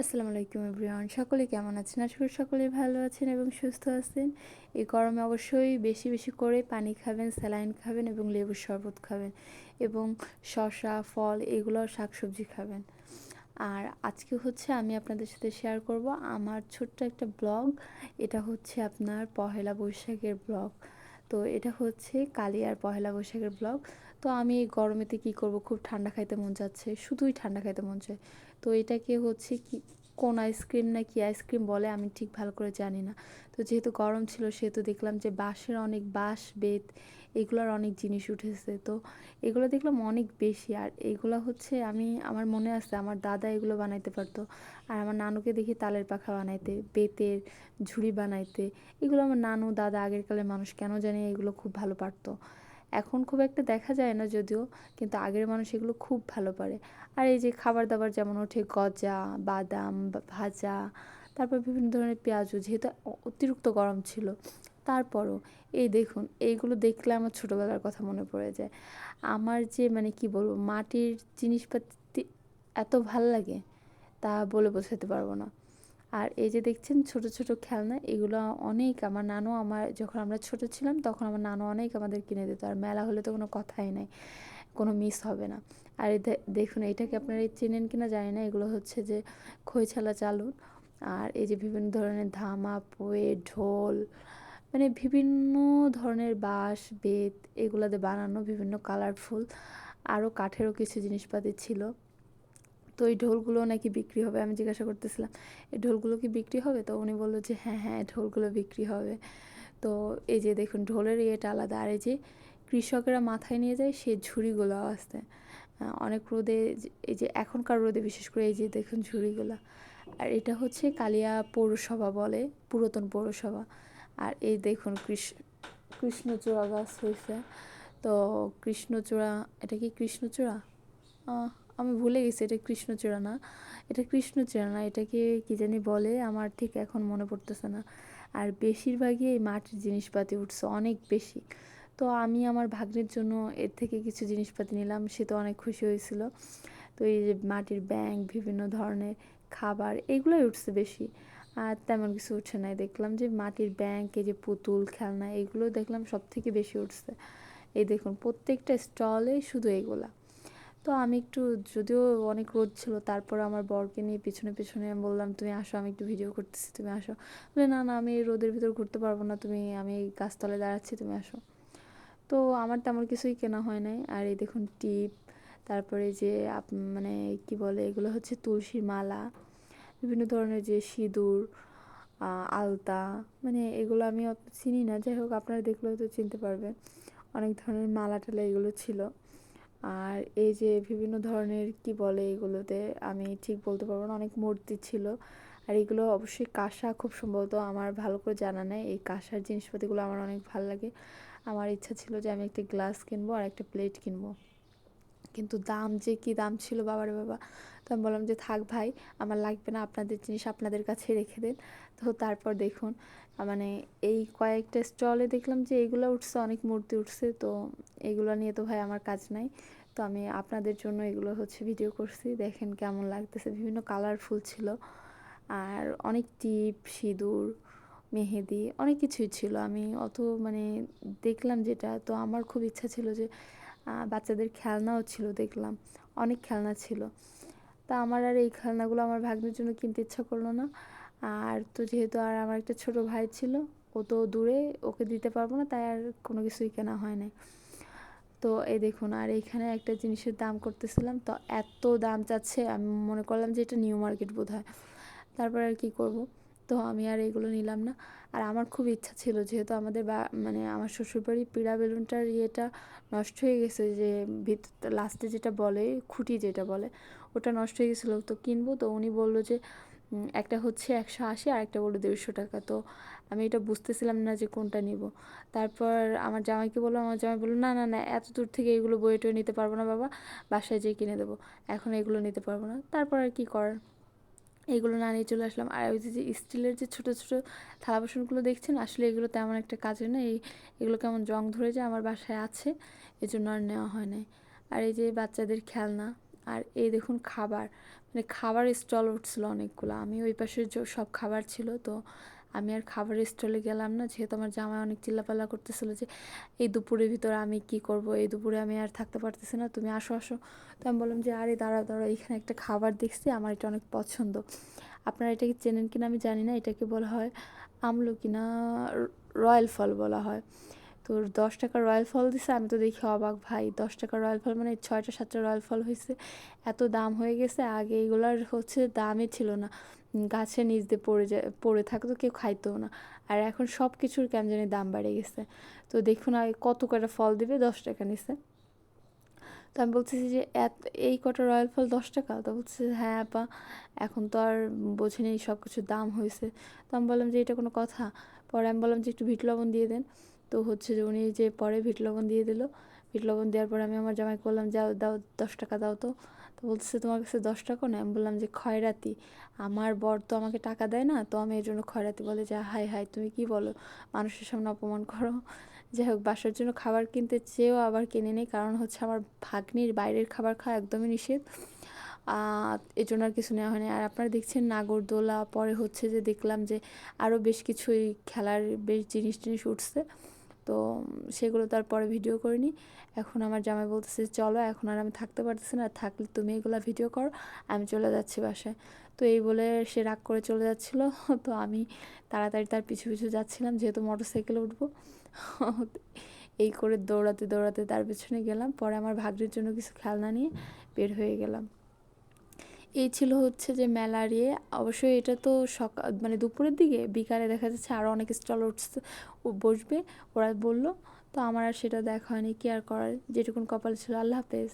আসসালামু আলাইকুম এভরিওয়ান। সকলে কেমন আছেন? আশা করি সকলেই ভালো আছেন এবং সুস্থ আছেন। এই গরমে অবশ্যই বেশি বেশি করে পানি খাবেন, স্যালাইন খাবেন এবং লেবুর শরবত খাবেন এবং শসা, ফল এগুলো শাকসবজি খাবেন। আর আজকে হচ্ছে আমি আপনাদের সাথে শেয়ার করব আমার ছোট্ট একটা ব্লগ এটা হচ্ছে আপনার পহেলা বৈশাখের ব্লগ তো এটা হচ্ছে কালি আর পহেলা বৈশাখের ব্লগ তো আমি এই গরমেতে কী করব? খুব ঠান্ডা খাইতে মন যাচ্ছে, শুধুই ঠান্ডা খাইতে মন চায়। তো এটাকে হচ্ছে কি কোন আইসক্রিম না কি আইসক্রিম বলে আমি ঠিক ভালো করে জানি না। তো যেহেতু গরম ছিল সেহেতু দেখলাম যে বাঁশের অনেক বাঁশ, বেত এগুলোর অনেক জিনিস উঠেছে। তো এগুলো দেখলাম অনেক বেশি। আর এগুলো হচ্ছে আমি, আমার মনে আছে আমার দাদা এগুলো বানাইতে পারতো। আর আমার নানুকে দেখি তালের পাখা বানাইতে, বেতের ঝুড়ি বানাইতে। এগুলো আমার নানু, দাদা আগের কালের মানুষ কেন জানি এগুলো খুব ভালো পারতো। এখন খুব একটা দেখা যায় না যদিও, কিন্তু আগের মানুষ এগুলো খুব ভালো পারে। আর এই যে খাবার দাবার যেমন ওঠে, গজা, বাদাম ভাজা, তারপর বিভিন্ন ধরনের পেঁয়াজু, যেহেতু অতিরিক্ত গরম ছিল, তারপরও এই দেখুন, এইগুলো দেখলে আমার ছোটোবেলার কথা মনে পড়ে যায়। আমার যে মানে কি বলব, মাটির জিনিসপাতি এত ভালো লাগে, তা বলে বোঝাতে পারব না। আর এই যে দেখছেন ছোট ছোট খেলনা, এগুলো অনেক আমার নানু আমার, যখন আমরা ছোট ছিলাম, তখন আমার নানু অনেক আমাদের কিনে দিত। আর মেলা হলে তো কোনো কথাই নাই, কোনো মিস হবে না। আর দেখুন এইটাকে আপনারা চেনেন কিনা জানি না, এগুলো হচ্ছে যে খইছালা চালুন আর এই যে বিভিন্ন ধরনের ধামা, পোয়ে, ঢোল মানে বিভিন্ন ধরনের বাঁশ, বেত, এগুলোতে বানানো বিভিন্ন কালারফুল আরও কাঠেরও কিছু জিনিসপাতি ছিল। তো এই ঢোলগুলো নাকি বিক্রি হবে? আমি জিজ্ঞাসা করতেছিলাম, এই ঢোলগুলো কি বিক্রি হবে? তো উনি বলল যে হ্যাঁ হ্যাঁ ঢোলগুলো বিক্রি হবে। তো এই যে দেখুন, ঢোলের ইয়েটা আলাদা। আর এই যে কৃষকেরা মাথায় নিয়ে যায় সেই ঝুড়িগুলো আসতে। অনেক রোদে এই যে এখনকার রোদে বিশেষ করে এই যে দেখুন ঝুড়িগুলো। আর এটা হচ্ছে কালিয়া পৌরসভা বলে, পুরাতন পৌরসভা। আর এই দেখুন কৃষ্ণ কৃষ্ণচূড়া গাছ হয়েছে তো কৃষ্ণচূড়া, এটা কি কৃষ্ণচূড়া? আমি ভুলে গেছি, এটা কৃষ্ণচূড়া না এটা কৃষ্ণচূড়া না এটাকে কী জানি বলে, আমার ঠিক এখন মনে পড়তেছে না। আর বেশিরভাগই এই মাটির জিনিসপাতি উঠছে, অনেক বেশি। তো আমি আমার ভাগ্নের জন্য এর থেকে কিছু জিনিসপাতি নিলাম, সে তো অনেক খুশি হয়েছিল। তো এই যে মাটির ব্যাংক বিভিন্ন ধরনের খাবার, এগুলোই উঠছে বেশি। আর তেমন কিছু উঠছে নাই। দেখলাম যে মাটির ব্যাংক এই যে পুতুল, খেলনা, এগুলো দেখলাম সব থেকে বেশি উঠছে। এই দেখুন, প্রত্যেকটা স্টলে শুধু এগুলা। তো আমি একটু, যদিও অনেক রোদ ছিল, তারপর আমার বরকে নিয়ে পিছনে পিছনে বললাম, তুমি আসো, আমি একটু ভিডিও করতেছি, তুমি আসো। বলে, না না, আমি রোদের ভিতর ঘুরতে পারব না, তুমি, আমি গাছতলায় দাঁড়াচ্ছি, তুমি আসো। তো আমার তেমন কিছুই কেনা হয় নাই। আর এই দেখুন টিপ, তারপরে যে মানে কি বলে, এগুলো হচ্ছে তুলসীর মালা, বিভিন্ন ধরনের যে সিঁদুর আলতা মানে এগুলো আমি চিনি না। যাই হোক, আপনারা দেখলে হয়তো চিনতে পারবেন, অনেক ধরনের মালা টালা এগুলো ছিল। আর এই যে বিভিন্ন ধরনের, কি বলে এগুলোতে, আমি ঠিক বলতে পারব না, অনেক মূর্তি ছিল। আর এগুলো অবশ্যই কাঁসা খুব সম্ভবত আমার ভালো করে জানা নেই। এই কাঁসার জিনিসপাতিগুলো আমার অনেক ভালো লাগে। আমার ইচ্ছা ছিল যে আমি একটা গ্লাস কিনবো আর একটা প্লেট কিনবো। কিন্তু দাম যে কি দাম ছিল, বাবার বাবা। তো আমি বললাম যে, থাক ভাই, আমার লাগবে না, আপনাদের জিনিস আপনাদের কাছে রেখে দেন। তো তারপর দেখুন মানে এই কয়েকটা স্টলে দেখলাম যে এগুলো উঠছে, অনেক মূর্তি উঠছে, তো এগুলো নিয়ে তো ভাই আমার কাজ নাই। তো আমি আপনাদের জন্য এগুলো হচ্ছে ভিডিও করছি। দেখেন কেমন লাগতেছে। বিভিন্ন কালারফুল ছিল। আর অনেক টিপ, সিঁদুর, মেহেদি, অনেক কিছুই ছিল। আমি অত মানে দেখলাম যেটা, তো আমার খুব ইচ্ছা ছিল যে বাচ্চাদের খেলনাও ছিল দেখলাম। অনেক খেলনা ছিল। তা আমার আর এই খেলনাগুলো আমার ভাগ্নের জন্য কিনতে ইচ্ছা করল না। আর তো যেহেতু আর আমার একটা ছোট ভাই ছিল, ও তো দূরে, ওকে দিতে পারব না, তাই আর কোনো কিছুই কেনা হয় নাই। তো এই দেখুন, আর এইখানে একটা জিনিসের দাম করতেছিলাম, তো এত দাম চাচ্ছে, আমি মনে করলাম যে এটা নিউ মার্কেট বোধ হয় তারপর আর কি করব? তো আমি আর এগুলো নিলাম না। আর আমার খুব ইচ্ছা ছিল, যেহেতু আমাদের বা মানে আমার শ্বশুরবাড়ির পিড়া বেলুনটার ইয়েটা নষ্ট হয়ে গেছে, যে ভিতর লাস্টে যেটা বলে, খুঁটি যেটা বলে, ওটা নষ্ট হয়ে গেছিল, তো কিনবো। তো উনি বলল যে একটা হচ্ছে একশো আশি আর একটা বলল দেড়শো টাকা। তো আমি এটা বুঝতেছিলাম না যে কোনটা নিব। তারপর আমার জামাইকে বলল আমার জামাই বলল, না না না, এত দূর থেকে এগুলো বয়ে টয়ে নিতে পারব না বাবা, বাসায় যেয়ে কিনে দেবো। এখন এগুলো নিতে পারব না। তারপর আর কী করার? এগুলো না নিয়ে চলে আসলাম। আর ওই যে স্টিলের যে ছোটো ছোটো থালা বাসনগুলো দেখছেন, আসলে এগুলো তেমন একটা কাজের না। এই এগুলো কেমন জং ধরে যায় আমার বাসায় আছে, এজন্য আর নেওয়া হয় নাই। আর এই যে বাচ্চাদের খেলনা আর এই দেখুন খাবার। মানে খাবার স্টল উঠছিলো অনেকগুলো। আমি ওই পাশে সব খাবার ছিল, তো আমি আর খাবারের স্টলে গেলাম না। যেহেতু আমার জামাই অনেক চিল্লাপাল্লা করতেছিল যে, এই দুপুরের ভিতরে আমি কি করব? এই দুপুরে আমি আর থাকতে পারতেছি না। তুমি আসো আসো। তো আমি বললাম যে, আরে, দাঁড়াও দাঁড়াও, এখানে একটা খাবার দেখছি। আমার এটা অনেক পছন্দ। আপনারা এটাকে চেনেন কিনা আমি জানি না। এটাকে বলা হয় আমলকি না রয়্যাল ফল বলা হয়। তো দশ টাকা রয়্যাল ফল দিছে, আমি তো দেখি অবাক ভাই, দশ টাকা রয়্যাল ফল মানে ছয়টা, সাতটা রয়্যাল ফল হয়েছে এত দাম হয়ে গেছে, আগে এগুলার হচ্ছে দামই ছিল না। গাছের নিচ দিয়ে পড়ে যায়, পড়ে থাকতো, কেউ খাইতেও না। আর এখন সব কিছুর কেমন জানি দাম বেড়ে গেছে। তো দেখুন আগে কত কটা ফল দিবে, দশ টাকা নিছে। তো আমি বলতেছি যে, এত, এই কটা রয়্যাল ফল দশ টাকা? তো বলছে হ্যাঁ আপা, এখন তো আর বোঝেনি সব কিছুর দাম হয়েছে তো আমি বললাম যে, এটা কোনো কথা? পরে আমি বললাম যে, একটু ভিট লবণ দিয়ে দেন। তো হচ্ছে যে উনি যে পরে ভিট লবণ দিয়ে দিল, ভিট লবণ দেওয়ার পরে আমি আমার জামাইকে বললাম, যাও, দাও, দশ টাকা দাও তো। তো বলতেছে, তোমার কাছে দশ টাকা না আমি বললাম যে, খয়রাতি। আমার বর তো আমাকে টাকা দেয় না, তো আমি এই জন্য খয়রাতি। বলে যে হাই হাই তুমি কি বলো? মানুষের সামনে অপমান করো। যাই হোক, বাসার জন্য খাবার কিনতে চেয়েও আবার কিনে নেই, কারণ হচ্ছে আমার ভাগ্নির বাইরের খাবার খাওয়া একদমই নিষেধ। এই জন্য আর কিছু নেওয়া হয়নি। আর আপনারা দেখছেন নাগরদোলা, পরে হচ্ছে যে দেখলাম যে আরও বেশ কিছুই খেলার বেশ জিনিস টিনিস উঠছে। তো সেগুলো তারপরে ভিডিও করিনি। এখন আমার জামাই বলতেছে, চলো, এখন আর আমি থাকতে পারতেছি না, থাকলে তুমি এগুলো ভিডিও করো, আমি চলে যাচ্ছি বাসায়। তো এই বলে সে রাগ করে চলে যাচ্ছিল। তো আমি তাড়াতাড়ি তার পিছু পিছু যাচ্ছিলাম, যেহেতু মোটর সাইকেলে উঠবো। এই করে দৌড়াতে দৌড়াতে তার পেছনে গেলাম। পরে আমার ভাগ্যের জন্য কিছু খেলনা নিয়ে বের হয়ে গেলাম। এই ছিল হচ্ছে যে মেলার ইয়ে অবশ্যই এটা তো সকাল মানে দুপুরের দিকে বিকালে দেখা যাচ্ছে আরও অনেক স্টল উঠছে বসবে, ওরা বলল। তো আমার আর সেটা দেখা হয়নি, কি আর করার? যেটুকুন কপাল ছিল, আল্লাহ হাফেজ।